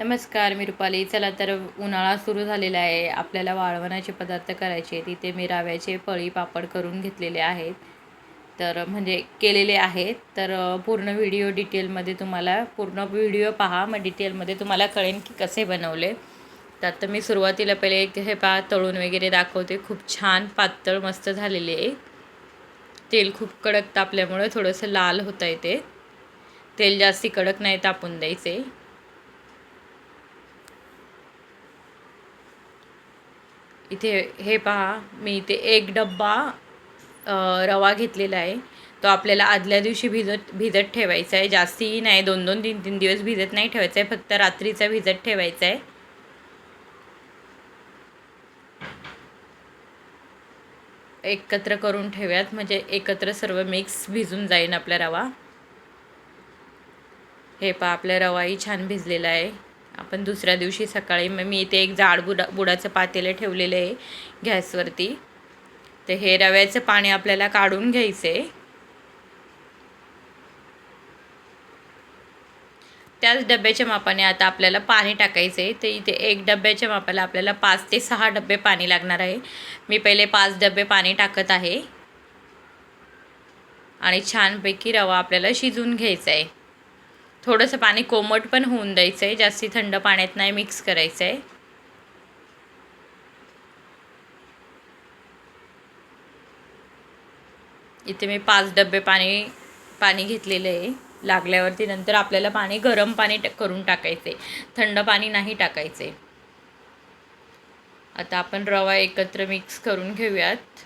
नमस्कार मी रुपाली. चला तर उन्हाळा सुरू झालेला आहे. आपल्याला वाळवणाचे पदार्थ करायचे आहेत. इथे मी रव्याचे पळी पापड करून घेतलेले आहेत. तर म्हणजे केलेले आहेत. तर पूर्ण व्हिडिओ डिटेलमध्ये तुम्हाला पूर्ण व्हिडिओ पहा. मग डिटेलमध्ये तुम्हाला कळेन की कसे बनवले. तर आता मी सुरुवातीला पहिले एक हे पहा तळून वगैरे दाखवते. खूप छान पातळ मस्त झालेले आहे. तेल खूप कडक तापल्यामुळे थोडंसं लाल होतं आहे ते. तेल जास्ती कडक नाही तापून द्यायचे. इथे हे पहा मी इथे एक डब्बा रवा घेतलेला आहे. तो आपल्याला आदल्या दिवशी भिजत भिजत ठेवायचा आहे. जास्तीही नाही दोन दोन तीन तीन दिवस भिजत नाही ठेवायचा आहे. फक्त रात्रीचा भिजत ठेवायचा आहे. एकत्र करून ठेवूयात. म्हणजे एकत्र सर्व मिक्स भिजून जाईन आपला रवा. हे पहा आपला रवाही छान भिजलेला आहे. पण दुसऱ्या दिवशी सकाळी मग मी इथे एक जाड बुडा बुडाचं पातेलं ठेवलेलं आहे गॅसवरती. तर हे रव्याचं पाणी आपल्याला काढून घ्यायचं आहे त्याच डब्याच्या मापाने आता आपल्याला पाणी टाकायचं आहे तर इथे एक डब्याच्या मापाला आपल्याला पाच ते सहा डबे पाणी लागणार आहे. मी पहिले पाच डबे पाणी टाकत आहे. आणि छानपैकी रवा आपल्याला शिजवून घ्यायचा आहे थोडंसं पाणी कोमट पण होऊन द्यायचं आहे जास्ती थंड पाण्यात नाही मिक्स करायचं आहे इथे मी पाच डबे पाणी पाणी घेतलेलं आहे. लागल्यावरती नंतर आपल्याला पाणी गरम पाणी ट- करून टाकायचे थंड पाणी नाही टाकायचे आता आपण रवा एकत्र मिक्स करून घेऊयात.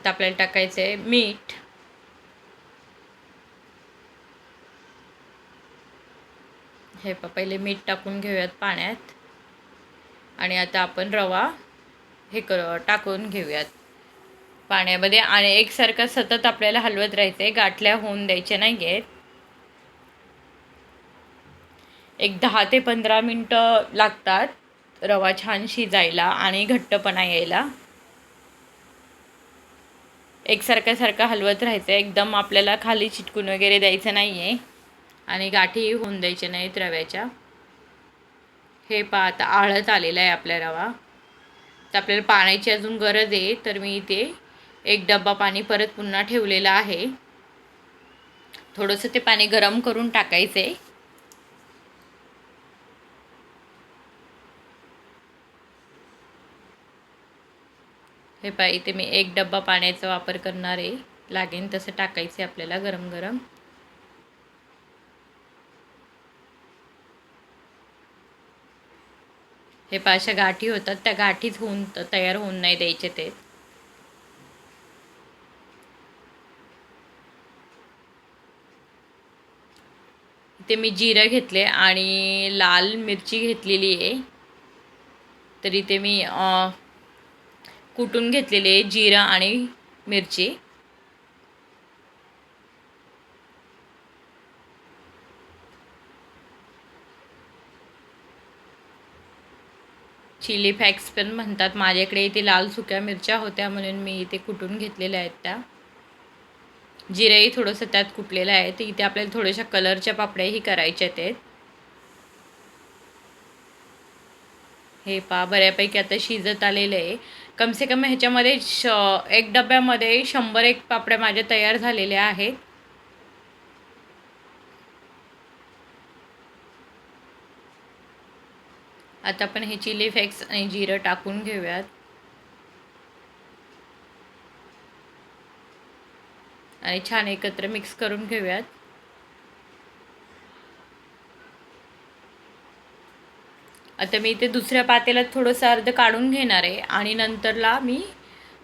आता आपल्याला टाकायचं आहे मीठ. हे प पहिले मीठ टाकून घेऊयात पाण्यात. आणि आता आपण रवा हे कर टाकून घेऊयात. पाण्यामध्ये आणि एकसारखं सतत आपल्याला हलवत राहायचं आहे गाठल्या होऊन द्यायच्या नाही आहेत एक दहा ते पंधरा मिनटं लागतात रवा छान शिजायला आणि घट्टपणा यायला. एकसारखं सारखं हलवत राहायचं. एकदम आपल्याला खाली चिटकून वगैरे द्यायचं नाही आहे आणि गाठीही होऊन द्यायच्या नाहीत रव्याच्या. हे पहा आता आळत आलेला आहे आपल्या रवा. तर आपल्याला पाण्याची अजून गरज आहे तर मी इथे एक डब्बा पाणी परत पुन्हा ठेवलेलं आहे. थोडंसं ते पाणी गरम करून टाकायचं आहे हे पहा इथे मी एक डब्बा पाण्याचा वापर करणार आहे. लागेल तसं टाकायचं आहे आपल्याला गरम गरम. हे पहा अशा गाठी होतात. त्या गाठीच होऊन तयार होऊन नाही द्यायचे ते. इथे मी जिरं घेतले आणि लाल मिरची घेतलेली आहे. तर इथे मी कुटून घेतलेले जिरा आणि मिरची. चिली फॅक्स पण म्हणतात माझ्याकडे इथे लाल सुक्या मिरच्या होत्या म्हणून मी इथे कुटून घेतलेल्या आहेत त्या. जिरंही थोडंसं त्यात कुटलेलं आहे तर इथे आपल्याला थोड्याशा कलरच्या पापड्याही करायच्या आहेत. हे पा बऱ्यापैकी आता शिजत आलेलं आहे. कमसे कम ह्याच्यामध्ये श एक डब्यामध्ये शंभर एक पापड्या माझ्या तयार झालेल्या आहेत. आता आपण हे चिली फ्लेक्स आणि जिरं टाकून घेऊयात. आणि छान एकत्र मिक्स करून घेऊयात. आता मी इथे दुसऱ्या पातेल्यात थोडंसं अर्ध काढून घेणार आहे. आणि नंतरला मी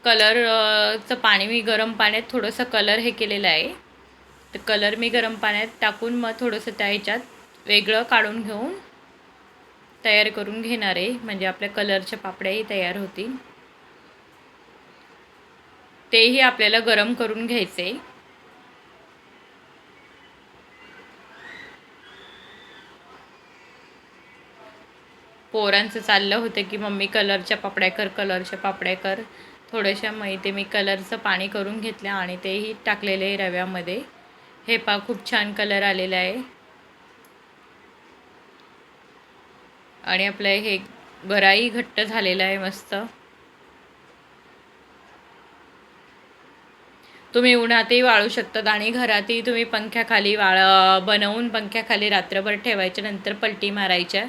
कलरचं पाणी मी गरम पाण्यात थोडंसं कलर हे केलेलं आहे. तर कलर मी गरम पाण्यात टाकून मग थोडंसं त्या ह्याच्यात वेगळं काढून घेऊन तयार करून घेणार आहे. म्हणजे आपल्या कलरच्या पापड्याही तयार होतील. तेही आपल्याला गरम करून घ्यायचे. पोरांचं चाललं होतं की मम्मी कलरच्या पापड्या कर कलरच्या पापड्या कर थोड्याशा माहिती मी कलरचं पाणी करून घेतलं आणि तेही टाकलेले आहे रव्यामध्ये. हे पा खूप छान कलर आलेला आहे. आणि आपलं हे गराई घट्ट झालेलं आहे मस्त. तुम्ही उन्हातही वाळू शकतात आणि घरातही तुम्ही पंख्याखाली वाळ बनवून पंख्याखाली रात्रभर ठेवायच्या नंतर पलटी मारायच्या.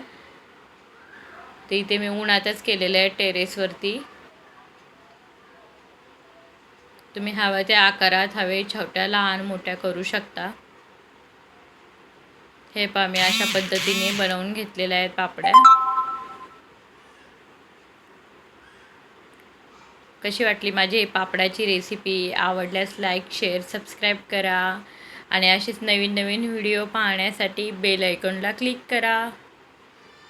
ते इथे मी उन्हातच केलेलं आहे टेरेसवरती तुम्ही हव्या त्या आकारात हवे छोट्या लहान मोठ्या करू शकता. हे पा मी अशा पद्धतीने बनवून घेतलेल्या आहेत पापड्या. कशी वाटली माझी पापडाची रेसिपी आवडल्यास लाईक शेअर सबस्क्राईब करा. आणि असेच नवीन नवीन व्हिडिओ पाहण्यासाठी बेल आयकॉनला क्लिक करा.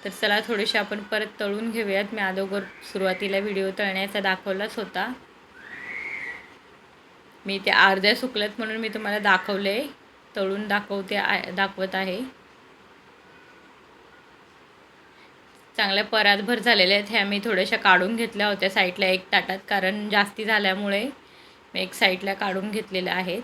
तर चला थोडेसे आपण परत तळून घेऊयात. मी अगोदर सुरुवातीला व्हिडिओ तळण्याचा दाखवलाच होता. मी ते अर्ध्या सुकल्यात म्हणून मी तुम्हाला दाखवले. तळून दाखवते दाखवत आहे. चांगल्या परातभर झालेल्या आहेत. ह्या मी थोड्याशा काढून घेतल्या होत्या साईडला एक ताटात कारण जास्ती झाल्यामुळे मी एक साईडला काढून घेतलेल्या आहेत.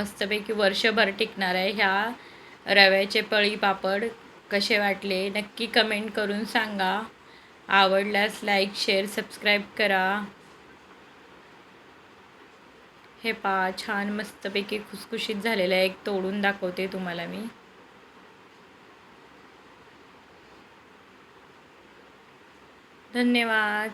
मस्तपैकी वर्षभर टिकणार आहे. ह्या रव्याचे पळी पापड कसे वाटले नक्की कमेंट करून सांगा. आवडल्यास लाईक शेअर सबस्क्राईब करा. हे पा छान मस्तपैकी खुसखुशीत झालेलं आहे. एक तोडून दाखवते तुम्हाला मी. धन्यवाद.